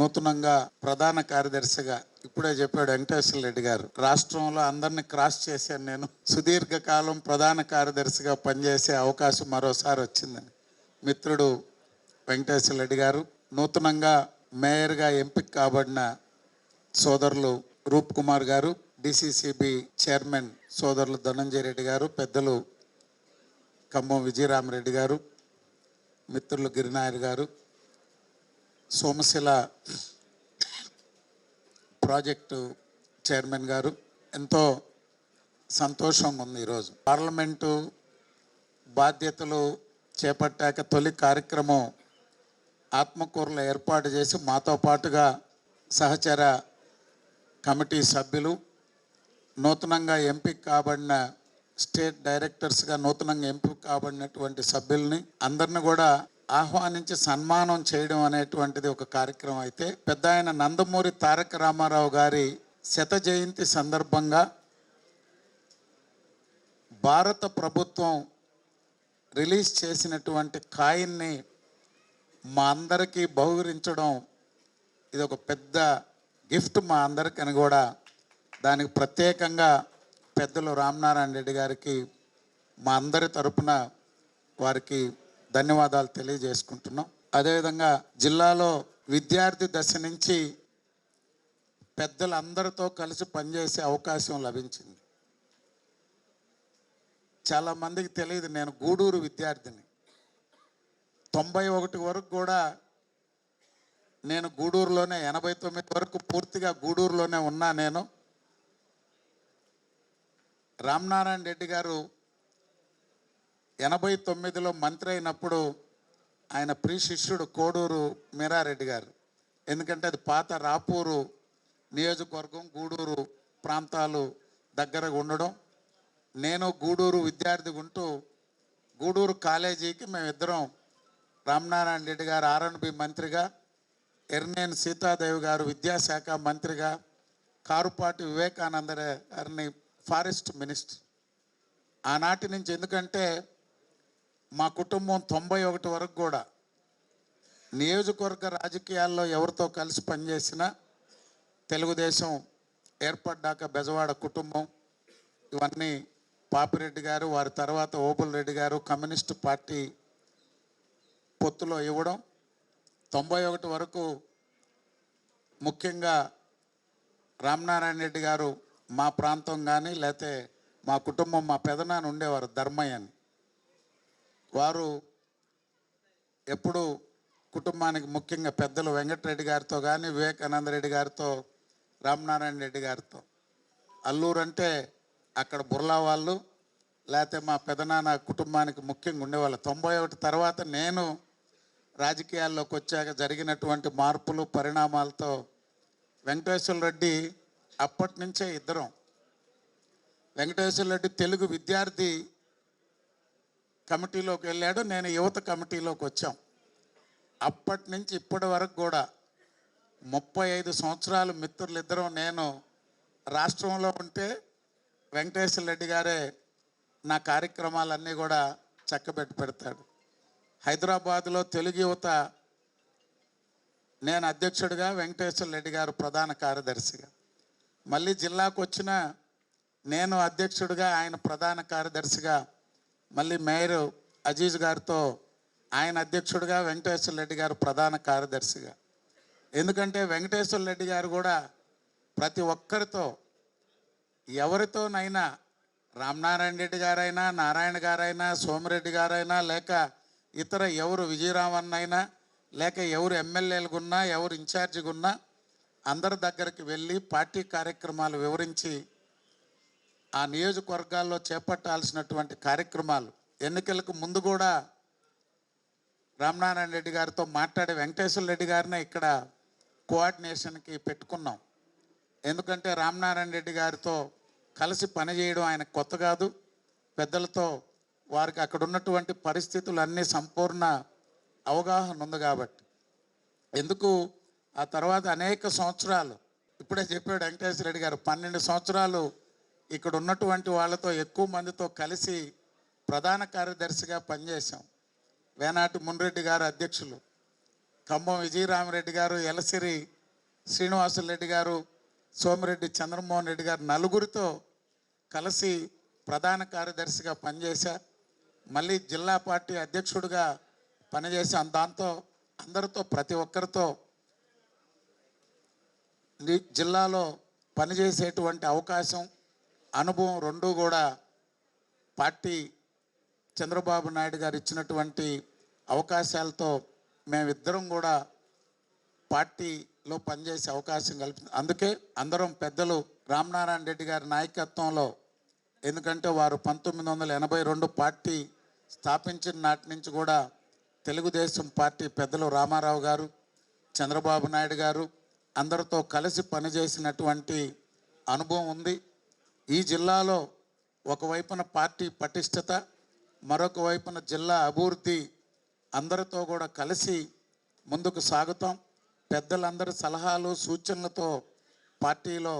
నూతనంగా ప్రధాన కార్యదర్శిగా ఇప్పుడే చెప్పాడు వెంకటేశ్వర రెడ్డి గారు. రాష్ట్రంలో అందరిని క్రాస్ చేశాను నేను. సుదీర్ఘకాలం ప్రధాన కార్యదర్శిగా పనిచేసే అవకాశం మరోసారి వచ్చిందని మిత్రుడు వెంకటేశ్వర రెడ్డి గారు. నూతనంగా మేయర్గా ఎంపిక కాబడిన సోదరులు రూప్ కుమార్ గారు డిసిసిబి చైర్మన్ సోదరులు ధనంజయ రెడ్డి గారు పెద్దలు ఖమ్మం విజయరామరెడ్డి గారు మిత్రులు గిరినాయర్ గారు సోమశిల ప్రాజెక్టు చైర్మన్ గారు ఎంతో సంతోషంగా ఉంది ఈరోజు. పార్లమెంటు బాధ్యతలు చేపట్టాక తొలి కార్యక్రమం ఆత్మకూరులో ఏర్పాటు చేసి మాతో పాటుగా సహచర కమిటీ సభ్యులు నూతనంగా ఎంపిక కాబడిన స్టేట్ డైరెక్టర్స్గా నూతనంగా ఎంపిక కాబడినటువంటి సభ్యుల్ని అందరిని కూడా ఆహ్వానించి సన్మానం చేయడం అనేటువంటిది ఒక కార్యక్రమం అయితే పెద్ద ఆయన నందమూరి తారక రామారావు గారి శత జయంతి సందర్భంగా భారత ప్రభుత్వం రిలీజ్ చేసినటువంటి కాయిన్ని మా అందరికీ బహుకరించడం ఇది ఒక పెద్ద గిఫ్ట్ మా అందరికని కూడా దానికి ప్రత్యేకంగా పెద్దలు రామనారాయణ రెడ్డి గారికి మా అందరి తరపున వారికి ధన్యవాదాలు తెలియజేసుకుంటున్నాం. అదేవిధంగా జిల్లాలో విద్యార్థి దశ నుంచి పెద్దలందరితో కలిసి పనిచేసే అవకాశం లభించింది. చాలా మందికి తెలియదు నేను గూడూరు విద్యార్థిని. తొంభై ఒకటి వరకు కూడా నేను గూడూరులోనే ఎనభై తొమ్మిది వరకు పూర్తిగా గూడూరులోనే ఉన్నా నేను. రామనారాయణ రెడ్డి గారు ఎనభై తొమ్మిదిలో మంత్రి అయినప్పుడు ఆయన ప్రి శిష్యుడు కోడూరు మీరారెడ్డి గారు. ఎందుకంటే అది పాత రాపూరు నియోజకవర్గం గూడూరు ప్రాంతాలు దగ్గరగా ఉండడం. నేను గూడూరు విద్యార్థి ఉంటూ గూడూరు కాలేజీకి మేమిద్దరం రామనారాయణ రెడ్డి గారు ఆర్ఎన్బి మంత్రిగా ఎర్నేని సీతాదేవి గారు విద్యాశాఖ మంత్రిగా కారుపాటి వివేకానంద గారిని ఫారెస్ట్ మినిస్టర్. ఆనాటి నుంచి ఎందుకంటే మా కుటుంబం తొంభై ఒకటి వరకు కూడా నియోజకవర్గ రాజకీయాల్లో ఎవరితో కలిసి పనిచేసినా తెలుగుదేశం ఏర్పడ్డాక బెజవాడ కుటుంబం ఇవన్నీ పాపిరెడ్డి గారు వారి తర్వాత ఓబుల్ రెడ్డి గారు కమ్యూనిస్టు పార్టీ పొత్తులో ఇవ్వడం తొంభై ఒకటి వరకు ముఖ్యంగా రామనారాయణ రెడ్డి గారు మా ప్రాంతం కానీ లేతే మా కుటుంబం మా పెదనాన్న ఉండేవారు ధర్మయ్య అని వారు ఎప్పుడు కుటుంబానికి ముఖ్యంగా పెద్దలు వెంకటరెడ్డి గారితో కానీ వివేకానంద రెడ్డి గారితో రామనారాయణ రెడ్డి గారితో. అల్లూరు అంటే అక్కడ బుర్లా వాళ్ళు లేకపోతే మా పెదనాన్న కుటుంబానికి ముఖ్యంగా ఉండేవాళ్ళు. తొంభై ఒకటి తర్వాత నేను రాజకీయాల్లోకి వచ్చాక జరిగినటువంటి మార్పులు పరిణామాలతో వెంకటేశ్వర రెడ్డి అప్పటి నుంచే ఇద్దరం. వెంకటేశ్వర రెడ్డి తెలుగు విద్యార్థి కమిటీలోకి వెళ్ళాడు. నేను యువత కమిటీలోకి వచ్చాం. అప్పటి నుంచి ఇప్పటి వరకు కూడా ముప్పై ఐదు సంవత్సరాలు మిత్రులిద్దరం నేను రాష్ట్రంలో ఉంటే వెంకటేశ్వర రెడ్డి గారే నా కార్యక్రమాలన్నీ కూడా చక్కబెట్టి పెడతాడు. హైదరాబాద్లో తెలుగు యువత నేను అధ్యక్షుడిగా వెంకటేశ్వర రెడ్డి గారు ప్రధాన కార్యదర్శిగా. మళ్ళీ జిల్లాకు వచ్చిన నేను అధ్యక్షుడిగా ఆయన ప్రధాన కార్యదర్శిగా మళ్ళీ మేయర్ అజీజ్ గారితో ఆయన అధ్యక్షుడిగా వెంకటేశ్వర రెడ్డి గారు ప్రధాన కార్యదర్శిగా. ఎందుకంటే వెంకటేశ్వర రెడ్డి గారు కూడా ప్రతి ఒక్కరితో ఎవరితోనైనా రామనారాయణ రెడ్డి గారైనా నారాయణ గారైనా సోమిరెడ్డి గారైనా లేక ఇతర ఎవరు విజయరామన్ అయినా లేక ఎవరు ఎమ్మెల్యేలుగా ఉన్నా ఎవరు ఇన్ఛార్జిగా ఉన్నా అందరి దగ్గరికి వెళ్ళి పార్టీ కార్యక్రమాలు వివరించి ఆ నియోజకవర్గాల్లో చేపట్టాల్సినటువంటి కార్యక్రమాలు. ఎన్నికలకు ముందు కూడా రామనారాయణ రెడ్డి గారితో మాట్లాడే వెంకటేశ్వర రెడ్డి గారినే ఇక్కడ కోఆర్డినేషన్కి పెట్టుకున్నాం. ఎందుకంటే రామనారాయణ రెడ్డి గారితో కలిసి పనిచేయడం ఆయన కొత్త కాదు. పెద్దలతో వారికి అక్కడ ఉన్నటువంటి పరిస్థితులు అన్నీ సంపూర్ణ అవగాహన ఉంది కాబట్టి. ఎందుకు? ఆ తర్వాత అనేక సంవత్సరాలు ఇప్పుడే చెప్పాడు వెంకటేశ్వర రెడ్డి గారు పన్నెండు సంవత్సరాలు ఇక్కడ ఉన్నటువంటి వాళ్ళతో ఎక్కువ మందితో కలిసి ప్రధాన కార్యదర్శిగా పనిచేశాం. వేనాటి మున్రెడ్డి గారు అధ్యక్షులు ఖమ్మం విజయరామరెడ్డి గారు ఎలసిరి శ్రీనివాసులరెడ్డి గారు సోమిరెడ్డి చంద్రమోహన్ రెడ్డి గారు నలుగురితో కలిసి ప్రధాన కార్యదర్శిగా పనిచేశా. మళ్ళీ జిల్లా పార్టీ అధ్యక్షుడిగా పనిచేశాను దాంతో అందరితో ప్రతి ఒక్కరితో జిల్లాలో పనిచేసేటువంటి అవకాశం అనుభవం రెండూ కూడా పార్టీ చంద్రబాబు నాయుడు గారు ఇచ్చినటువంటి అవకాశాలతో మేమిద్దరం కూడా పార్టీలో పనిచేసే అవకాశం కల్పింది అందుకే అందరం పెద్దలు రామనారాయణ రెడ్డి గారి నాయకత్వంలో ఎందుకంటే వారు పంతొమ్మిది వందల ఎనభై రెండు పార్టీ స్థాపించిన నాటి నుంచి కూడా తెలుగుదేశం పార్టీ పెద్దలు రామారావు గారు చంద్రబాబు నాయుడు గారు అందరితో కలిసి పనిచేసినటువంటి అనుభవం ఉంది. ఈ జిల్లాలో ఒకవైపున పార్టీ పటిష్టత మరొక వైపున జిల్లా అభివృద్ధి అందరితో కూడా కలిసి ముందుకు సాగుతాం. పెద్దలందరి సలహాలు సూచనలతో పార్టీలో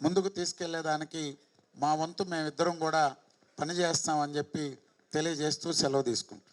ముందుకు తీసుకెళ్ళేదానికి మా వంతు మేమిద్దరం కూడా పనిచేస్తామని చెప్పి తెలియజేస్తూ సెలవు తీసుకుంటాం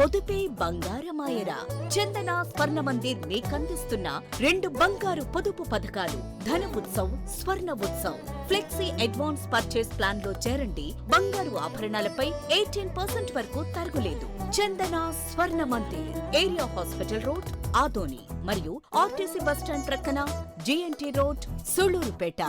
పొదుపే బంగారమాయరా. చందన స్వర్ణ మందిర్ మీకందిస్తున్న రెండు బంగారు పొదుపు పథకాలు. Dhana Utsav Swarna Utsav flexi advance purchase ప్లాన్లో చేరండి. బంగారు ఆభరణాలపై ఎయిటీన్ పర్సెంట్ వరకు తరుగులేదు. Chandana Swarna Mandir area hospital road Adoni. మరియు ఆర్టీసీ బస్టాండ్ ప్రక్కన జిఎన్టీ రోడ్ సుళూరుపేట.